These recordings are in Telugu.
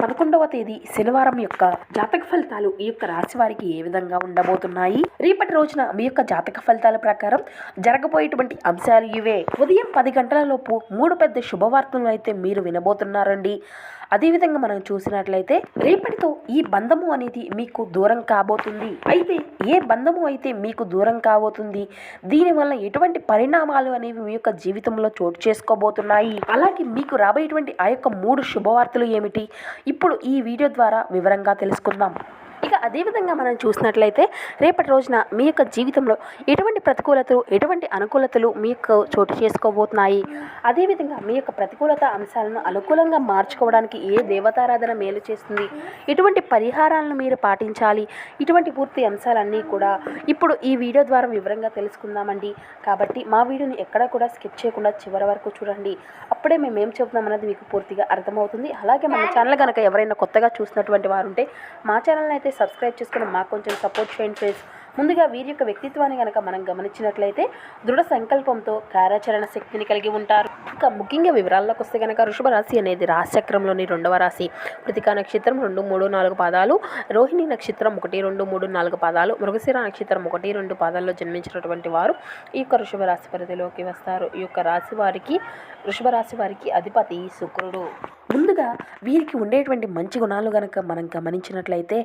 పదకొండవ తేదీ శనివారం యొక్క జాతక ఫలితాలు ఈ యొక్క రాశి వారికి ఏ విధంగా ఉండబోతున్నాయి? రేపటి రోజున మీ యొక్క జాతక ఫలితాల ప్రకారం జరగబోయేటువంటి అంశాలు ఇవే. ఉదయం పది గంటల లోపు మూడు పెద్ద శుభవార్తలను అయితే మీరు వినబోతున్నారండి. అదేవిధంగా మనం చూసినట్లయితే రేపటితో ఈ బంధము అనేది మీకు దూరం కాబోతుంది. అయితే ఏ బంధము అయితే మీకు దూరం కాబోతుంది? దీనివల్ల ఎటువంటి పరిణామాలు అనేవి మీ యొక్క జీవితంలో చోటు చేసుకోబోతున్నాయి? అలాగే మీకు రాబోయేటువంటి ఆ యొక్క మూడు శుభవార్తలు ఏమిటి? ఇప్పుడు ఈ వీడియో ద్వారా వివరంగా తెలుసుకుందాం. అదేవిధంగా మనం చూసినట్లయితే రేపటి రోజున మీ యొక్క జీవితంలో ఎటువంటి ప్రతికూలతలు ఎటువంటి అనుకూలతలు మీకు చోటు చేసుకోబోతున్నాయి? అదేవిధంగా మీ యొక్క ప్రతికూలత అంశాలను అనుకూలంగా మార్చుకోవడానికి ఏ దేవతారాధన మేలు చేస్తుంది? ఎటువంటి పరిహారాలను మీరు పాటించాలి? ఇటువంటి పూర్తి అంశాలన్నీ కూడా ఇప్పుడు ఈ వీడియో ద్వారా వివరంగా తెలుసుకుందామండి. కాబట్టి మా వీడియోని ఎక్కడా కూడా స్కిప్ చేయకుండా చివరి వరకు చూడండి. అప్పుడే మేము ఏం అన్నది మీకు పూర్తిగా అర్థమవుతుంది. అలాగే మన ఛానల్ కనుక ఎవరైనా కొత్తగా చూసినటువంటి వారు ఉంటే మా ఛానల్ని అయితే సబ్స్క్రైబ్ చేసుకుని మాకు కొంచెం సపోర్ట్ చేయండి ఫ్రెండ్స్ ముందుగా వీరి యొక్క వ్యక్తిత్వాన్ని కనుక మనం గమనించినట్లయితే దృఢ సంకల్పంతో కార్యాచరణ శక్తిని కలిగి ఉంటారు. ఇక ముఖ్యంగా వివరాల్లోకి వస్తే కనుక వృషభ రాశి అనేది రాశిచక్రంలోని రెండవ రాశి. కృతికా నక్షత్రం రెండు మూడు నాలుగు పాదాలు రోహిణి నక్షత్రం ఒకటి రెండు మూడు నాలుగు పాదాలు మృగశిర నక్షత్రం ఒకటి రెండు పాదాల్లో జన్మించినటువంటి వారు ఈ యొక్క వృషభ రాశి పరిధిలోకి వస్తారు. ఈ యొక్క రాశి వారికి వృషభ రాశి వారికి అధిపతి శుక్రుడు. ముందుగా వీరికి ఉండేటువంటి మంచి గుణాలు కనుక మనం గమనించినట్లయితే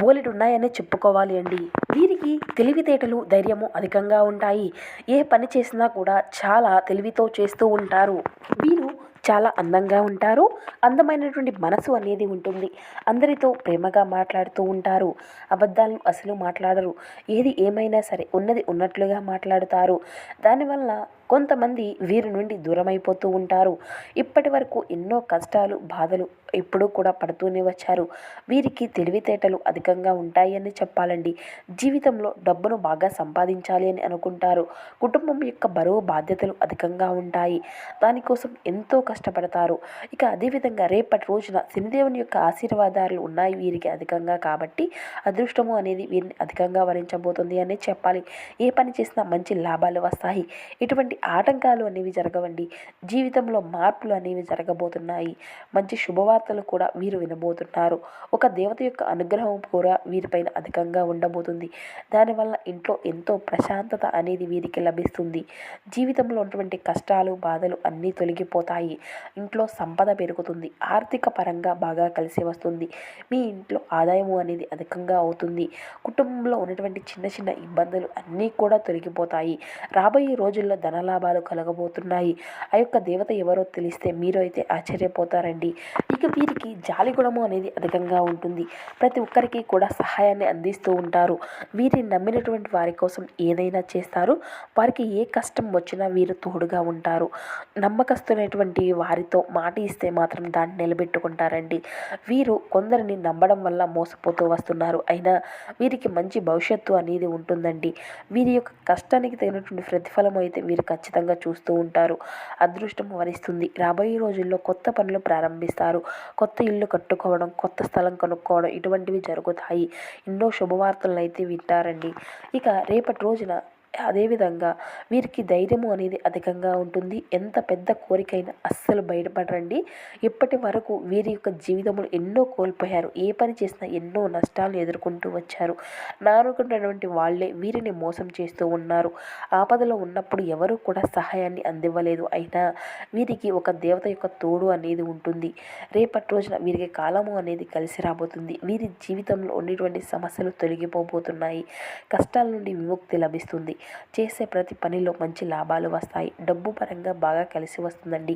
బోలెడు ఉన్నాయనే చెప్పుకోవాలి అండి. వీరికి తెలివితేటలు ధైర్యము అధికంగా ఉంటాయి. ఏ పని చేసినా కూడా చాలా తెలివితో చేస్తూ ఉంటారు. వీరు చాలా అందంగా ఉంటారు. అందమైనటువంటి మనసు అనేది ఉంటుంది. అందరితో ప్రేమగా మాట్లాడుతూ ఉంటారు. అబద్ధాలను అసలు మాట్లాడరు. ఏది ఏమైనా సరే ఉన్నది ఉన్నట్లుగా మాట్లాడుతారు. దానివల్ల కొంతమంది వీరి నుండి దూరమైపోతూ ఉంటారు. ఇప్పటి వరకు ఎన్నో కష్టాలు బాధలు ఎప్పుడూ కూడా పడుతూనే వచ్చారు. వీరికి తెలివితేటలు అధికంగా ఉంటాయని చెప్పాలండి. జీవితంలో డబ్బును బాగా సంపాదించాలి అని అనుకుంటారు. కుటుంబం యొక్క బరువు బాధ్యతలు అధికంగా ఉంటాయి. దానికోసం ఎంతో కష్టపడతారు. ఇక అదేవిధంగా రేపటి రోజున శనిదేవుని యొక్క ఆశీర్వాదాలు ఉన్నాయి వీరికి అధికంగా కాబట్టి అదృష్టము అనేది వీరిని అధికంగా వరించబోతుంది అనే చెప్పాలి. ఏ పని చేసినా మంచి లాభాలు వస్తాయి. ఇటువంటి ఆటంకాలు అనేవి జరగవండి. జీవితంలో మార్పులు అనేవి జరగబోతున్నాయి. మంచి శుభవార్తలు కూడా వీరు వినబోతున్నారు. ఒక దేవత యొక్క అనుగ్రహం కూడా వీరిపైన అధికంగా ఉండబోతుంది. దానివల్ల ఇంట్లో ఎంతో ప్రశాంతత అనేది వీరికి లభిస్తుంది. జీవితంలో ఉన్నటువంటి కష్టాలు బాధలు అన్నీ తొలగిపోతాయి. ఇంట్లో సంపద పెరుగుతుంది. ఆర్థిక పరంగా బాగా కలిసి వస్తుంది. మీ ఇంట్లో ఆదాయము అనేది అధికంగా అవుతుంది. కుటుంబంలో ఉన్నటువంటి చిన్న చిన్న ఇబ్బందులు అన్నీ కూడా తొలగిపోతాయి. రాబోయే రోజుల్లో లాభాలు కలగబోతున్నాయి. ఆ యొక్క దేవత ఎవరో తెలిస్తే మీరు అయితే ఆశ్చర్యపోతారండి. ఇక వీరికి జాలి గుణము అనేది అధికంగా ఉంటుంది. ప్రతి ఒక్కరికి కూడా సహాయాన్ని అందిస్తూ ఉంటారు. వీరిని నమ్మినటువంటి వారి కోసం ఏదైనా చేస్తారు. వారికి ఏ కష్టం వచ్చినా వీరు తోడుగా ఉంటారు. నమ్మకస్తున్నటువంటి వారితో మాట ఇస్తే మాత్రం దాన్ని నిలబెట్టుకుంటారండి. వీరు కొందరిని నమ్మడం వల్ల మోసపోతూ వస్తున్నారు. అయినా వీరికి మంచి భవిష్యత్తు అనేది ఉంటుందండి. వీరి యొక్క కష్టానికి తగినటువంటి ప్రతిఫలం అయితే వీరు ఖచ్చితంగా చూస్తూ ఉంటారు. అదృష్టం వరిస్తుంది. రాబోయే రోజుల్లో కొత్త పనులు ప్రారంభిస్తారు. కొత్త ఇల్లు కట్టుకోవడం కొత్త స్థలం కొనుక్కోవడం ఇటువంటివి జరుగుతాయి. ఎన్నో శుభవార్తలను అయితే వింటారండి. ఇక రేపటి రోజున అదేవిధంగా వీరికి ధైర్యము అనేది అధికంగా ఉంటుంది. ఎంత పెద్ద కోరికైనా అస్సలు బయటపడరండి. ఇప్పటి వరకు వీరి యొక్క జీవితంలో ఎన్నో కోల్పోయారు. ఏ పని చేసినా ఎన్నో నష్టాలు ఎదుర్కొంటూ వచ్చారు. నానుకున్నటువంటి వాళ్ళే వీరిని మోసం చేస్తూ ఉన్నారు. ఆపదలో ఉన్నప్పుడు ఎవరు కూడా సహాయాన్ని అందివ్వలేదు. అయినా వీరికి ఒక దేవత యొక్క తోడు అనేది ఉంటుంది. రేపటి రోజున వీరికి కాలము అనేది కలిసి రాబోతుంది. వీరి జీవితంలో ఉన్నటువంటి సమస్యలు తొలగిపోబోతున్నాయి. కష్టాల నుండి విముక్తి లభిస్తుంది. చేసే ప్రతి పనిలో మంచి లాభాలు వస్తాయి. డబ్బు పరంగా బాగా కలిసి వస్తుందండి.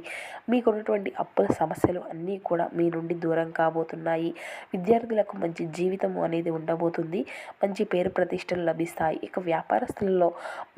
మీకున్నటువంటి అప్పుల సమస్యలు అన్నీ కూడా మీ నుండి దూరం కాబోతున్నాయి. విద్యార్థులకు మంచి జీవితం అనేది ఉండబోతుంది. మంచి పేరు ప్రతిష్టలు లభిస్తాయి. ఇక వ్యాపారస్తులలో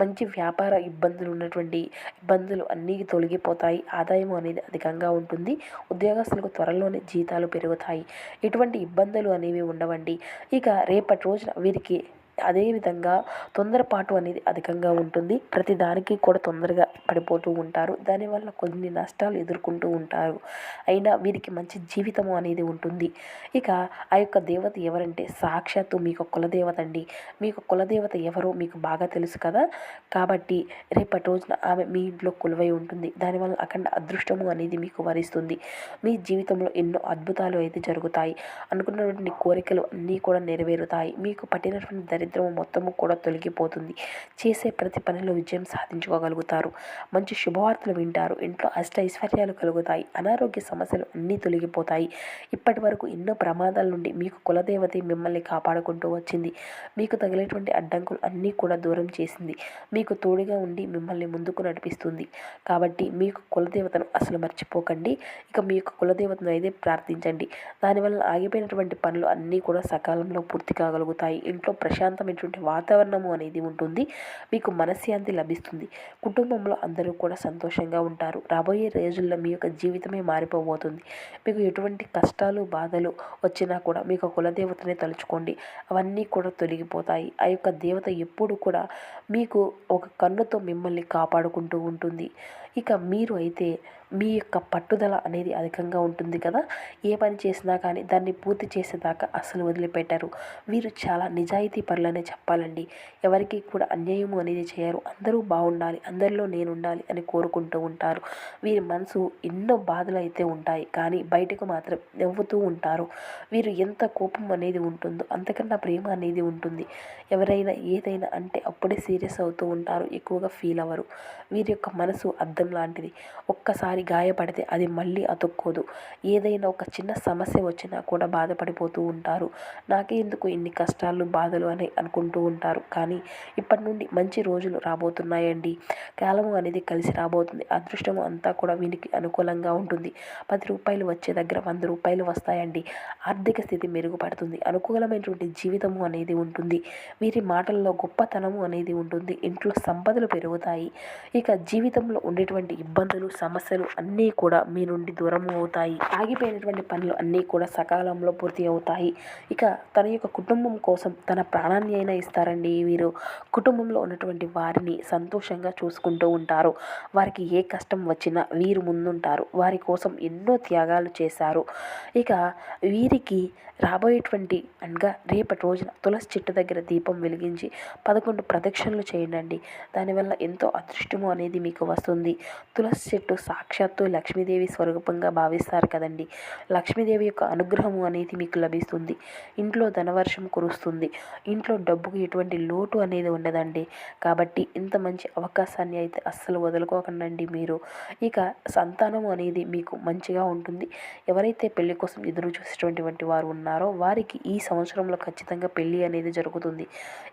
మంచి వ్యాపార ఇబ్బందులు ఉన్నటువంటి ఇబ్బందులు అన్నీ తొలగిపోతాయి. ఆదాయం అనేది అధికంగా ఉంటుంది. ఉద్యోగస్తులకు త్వరలోనే జీతాలు పెరుగుతాయి. ఎటువంటి ఇబ్బందులు అనేవి ఉండవండి. ఇక రేపటి రోజున వీరికి అదేవిధంగా తొందరపాటు అనేది అధికంగా ఉంటుంది. ప్రతి దానికి కూడా తొందరగా పడిపోతూ ఉంటారు. దానివల్ల కొన్ని నష్టాలు ఎదుర్కొంటూ ఉంటారు. అయినా వీరికి మంచి జీవితము అనేది ఉంటుంది. ఇక ఆ యొక్క దేవత ఎవరంటే సాక్షాత్తు మీకు కులదేవత అండి. మీకు కులదేవత ఎవరో మీకు బాగా తెలుసు కదా. కాబట్టి రేపటి రోజున ఆమె మీ ఇంట్లో కొలువై ఉంటుంది. దానివల్ల అఖండ అదృష్టము అనేది మీకు వరిస్తుంది. మీ జీవితంలో ఎన్నో అద్భుతాలు అయితే జరుగుతాయి. అనుకున్నటువంటి కోరికలు అన్నీ కూడా నెరవేరుతాయి. మీకు పట్టినటువంటి దరి దరిద్రము మొత్తము కూడా తొలగిపోతుంది. చేసే ప్రతి పనిలో విజయం సాధించుకోగలుగుతారు. మంచి శుభవార్తలు వింటారు. ఇంట్లో అష్ట ఐశ్వర్యాలు కలుగుతాయి. అనారోగ్య సమస్యలు అన్నీ తొలగిపోతాయి. ఇప్పటి వరకు ఎన్నో ప్రమాదాల నుండి మీకు కులదేవత మిమ్మల్ని కాపాడుకుంటూ వచ్చింది. మీకు తగిలేటువంటి అడ్డంకులు అన్నీ కూడా దూరం చేసింది. మీకు తోడుగా ఉండి మిమ్మల్ని ముందుకు నడిపిస్తుంది. కాబట్టి మీకు కులదేవతను అసలు మర్చిపోకండి. ఇక మీ యొక్క కులదేవతను అయితే ప్రార్థించండి. దానివల్ల ఆగిపోయినటువంటి పనులు అన్నీ కూడా సకాలంలో పూర్తి కాగలుగుతాయి. ఇంట్లో ప్రశాంతమైనటువంటి వాతావరణము అనేది ఉంటుంది. మీకు మనశ్శాంతి లభిస్తుంది. కుటుంబంలో అందరూ కూడా సంతోషంగా ఉంటారు. రాబోయే రోజుల్లో మీ యొక్క జీవితమే మారిపోబోతుంది. మీకు ఎటువంటి కష్టాలు బాధలు వచ్చినా కూడా మీకు కులదేవతనే తలుచుకోండి. అవన్నీ కూడా తొలగిపోతాయి. ఆ యొక్క దేవత ఎప్పుడు కూడా మీకు ఒక కన్నుతో మిమ్మల్ని కాపాడుకుంటూ ఉంటుంది. ఇక మీరు అయితే మీ యొక్క పట్టుదల అనేది అధికంగా ఉంటుంది కదా. ఏ పని చేసినా కానీ దాన్ని పూర్తి చేసేదాకా అసలు వదిలిపెట్టారు. వీరు చాలా నిజాయితీ పనులనే చెప్పాలండి. ఎవరికి కూడా అన్యాయము అనేది చేయరు. అందరూ బాగుండాలి. అందరిలో నేను ఉండాలి అని కోరుకుంటూ ఉంటారు. వీరి మనసు ఎన్నో బాధలు అయితే ఉంటాయి. కానీ బయటకు మాత్రం నవ్వుతూ ఉంటారు. వీరు ఎంత కోపం అనేది ఉంటుందో అంతకన్నా ప్రేమ అనేది ఉంటుంది. ఎవరైనా ఏదైనా అంటే అప్పుడే సీరియస్ అవుతూ ఉంటారు. ఎక్కువగా ఫీల్ అవ్వరు. వీరి యొక్క మనసు అద్దం లాంటిది. ఒక్కసారి గాయపడితే అది మళ్ళీ అతుక్కోదు. ఏదైనా ఒక చిన్న సమస్య వచ్చినా కూడా బాధపడిపోతూ ఉంటారు. నాకే ఎందుకు ఇన్ని కష్టాలు బాధలు అని అనుకుంటూ ఉంటారు. కానీ ఇప్పటి నుండి మంచి రోజులు రాబోతున్నాయండి. కాలము అనేది కలిసి రాబోతుంది. అదృష్టము అంతా కూడా వీనికి అనుకూలంగా ఉంటుంది. పది రూపాయలు వచ్చే దగ్గర వంద రూపాయలు వస్తాయండి. ఆర్థిక స్థితి మెరుగుపడుతుంది. అనుకూలమైనటువంటి జీవితము అనేది ఉంటుంది. వీరి మాటల్లో గొప్పతనము అనేది ఉంటుంది. ఇంట్లో సంపదలు పెరుగుతాయి. ఇక జీవితంలో ఉండేటువంటి ఇబ్బందులు సమస్యలు అన్నీ కూడా మీ నుండి దూరం అవుతాయి. ఆగిపోయినటువంటి పనులు అన్నీ కూడా సకాలంలో పూర్తి అవుతాయి. ఇక తన యొక్క కుటుంబం కోసం తన ప్రాణాన్ని అయినా ఇస్తారండి వీరు. కుటుంబంలో ఉన్నటువంటి వారిని సంతోషంగా చూసుకుంటూ ఉంటారు. వారికి ఏ కష్టం వచ్చినా వీరు ముందుంటారు. వారి కోసం ఎన్నో త్యాగాలు చేశారు. ఇక వీరికి రాబోయేటువంటి అనగా రేపటి రోజున తులసి చెట్టు దగ్గర దీపం వెలిగించి పదకొండు ప్రదక్షిణలు చేయండి దానివల్ల ఎంతో అదృష్టము అనేది మీకు వస్తుంది. తులసి చెట్టు సాక్షాత్తు లక్ష్మీదేవి స్వరూపంగా భావిస్తారు కదండి. లక్ష్మీదేవి యొక్క అనుగ్రహము అనేది మీకు లభిస్తుంది. ఇంట్లో ధనవర్షం కురుస్తుంది. ఇంట్లో డబ్బుకు ఎటువంటి లోటు అనేది ఉండదండి. కాబట్టి ఇంత మంచి అవకాశాన్ని అయితే అస్సలు వదులుకోకండి మీరు. ఇక సంతానం అనేది మీకు మంచిగా ఉంటుంది. ఎవరైతే పెళ్ళి కోసం ఎదురు చూసేటువంటి వారు ఉన్నారో వారికి ఈ సంవత్సరంలో ఖచ్చితంగా పెళ్ళి అనేది జరుగుతుంది.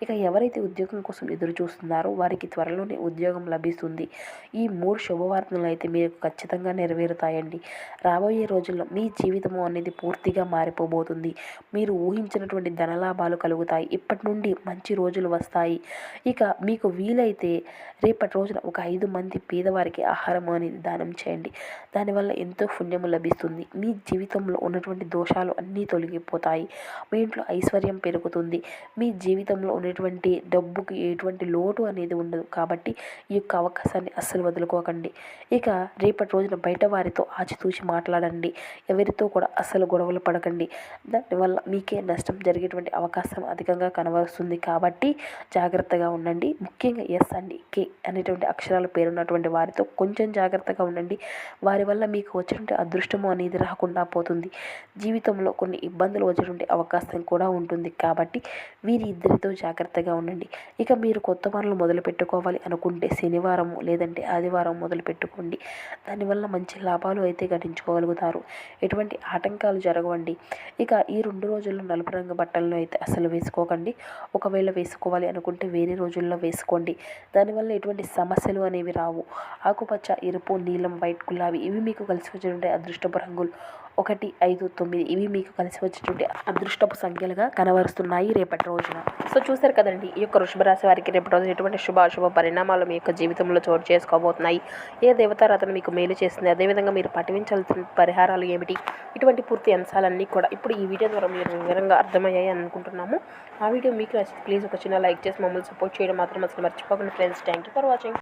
ఇక ఎవరైతే ఉద్యోగం కోసం ఎదురు చూస్తున్నారో వారికి త్వరలోనే ఉద్యోగం లభిస్తుంది. ఈ మూడు శుభవార్తలు అయితే మీకు ఖచ్చితంగా నెరవేరుతాయండి. రాబోయే రోజుల్లో మీ జీవితము అనేది పూర్తిగా మారిపోబోతుంది. మీరు ఊహించినటువంటి ధనలాభాలు కలుగుతాయి. ఇప్పటి నుండి మంచి రోజులు వస్తాయి. ఇక మీకు వీలైతే రేపటి రోజున ఒక ఐదు మంది పేదవారికి ఆహారం అనేది దానం చేయండి. దానివల్ల ఎంతో పుణ్యము లభిస్తుంది. మీ జీవితంలో ఉన్నటువంటి దోషాలు అన్నీ తొలగిపోతాయి. మీ ఇంట్లో ఐశ్వర్యం పెరుగుతుంది. మీ జీవితంలో ఉన్నటువంటి డబ్బుకి ఎటువంటి లోటు అనేది ఉండదు. కాబట్టి ఈ యొక్క అవకాశాన్ని అస్సలు వదులుకో మర్చిపోకండి ఇక రేపటి రోజున బయట వారితో ఆచితూచి మాట్లాడండి. ఎవరితో కూడా అస్సలు గొడవలు పడకండి. దానివల్ల మీకే నష్టం జరిగేటువంటి అవకాశం అధికంగా కనబరుస్తుంది. కాబట్టి జాగ్రత్తగా ఉండండి. ముఖ్యంగా ఎస్ అండి కే అనేటువంటి అక్షరాల పేరున్నటువంటి వారితో కొంచెం జాగ్రత్తగా ఉండండి. వారి వల్ల మీకు వచ్చినటువంటి అదృష్టము అనేది రాకుండా పోతుంది. జీవితంలో కొన్ని ఇబ్బందులు వచ్చేటువంటి అవకాశం కూడా ఉంటుంది. కాబట్టి వీరి ఇద్దరితో జాగ్రత్తగా ఉండండి. ఇక మీరు కొత్త పనులు మొదలు పెట్టుకోవాలి అనుకుంటే శనివారం లేదంటే ఆదివారం మొదలు పెట్టుకోండి దానివల్ల మంచి లాభాలు అయితే గడించుకోగలుగుతారు. ఎటువంటి ఆటంకాలు జరగవండి. ఇక ఈ రెండు రోజుల్లో నలుపు రంగు బట్టలను అయితే అసలు వేసుకోకండి. ఒకవేళ వేసుకోవాలి అనుకుంటే వేరే రోజుల్లో వేసుకోండి. దానివల్ల ఎటువంటి సమస్యలు అనేవి రావు. ఆకుపచ్చ ఎరుపు నీలం వైట్ గులాబీ ఇవి మీకు కలిసి వచ్చేటువంటి అదృష్టపు రంగులు. ఒకటి ఐదు తొమ్మిది ఇవి మీకు కలిసి వచ్చేటువంటి అదృష్టపు సంఖ్యలుగా కనబరుస్తున్నాయి రేపటి రోజున. సో చూశారు కదండి ఈ యొక్క వృషభరాశి వారికి రేపటి రోజు ఎటువంటి శుభ అశుభ పరిణామాలు మీ యొక్క జీవితంలో చోటు చేసుకోబోతున్నాయి? ఏ దేవతారాధన మీకు మేలు చేస్తుంది అదేవిధంగా మీరు పఠించాల్సిన పరిహారాలు ఏమిటి? ఇటువంటి పూర్తి అంశాలన్నీ కూడా ఇప్పుడు ఈ వీడియో ద్వారా మీరు వివరంగా అర్థమయ్యాయి అనుకుంటున్నాము. ఆ వీడియో మీకు నచ్చితే ప్లీజ్ ఒక చిన్న లైక్ చేసి మమ్మల్ని సపోర్ట్ చేయడం మాత్రం అసలు మర్చిపోకండి. Friends thank you for watching.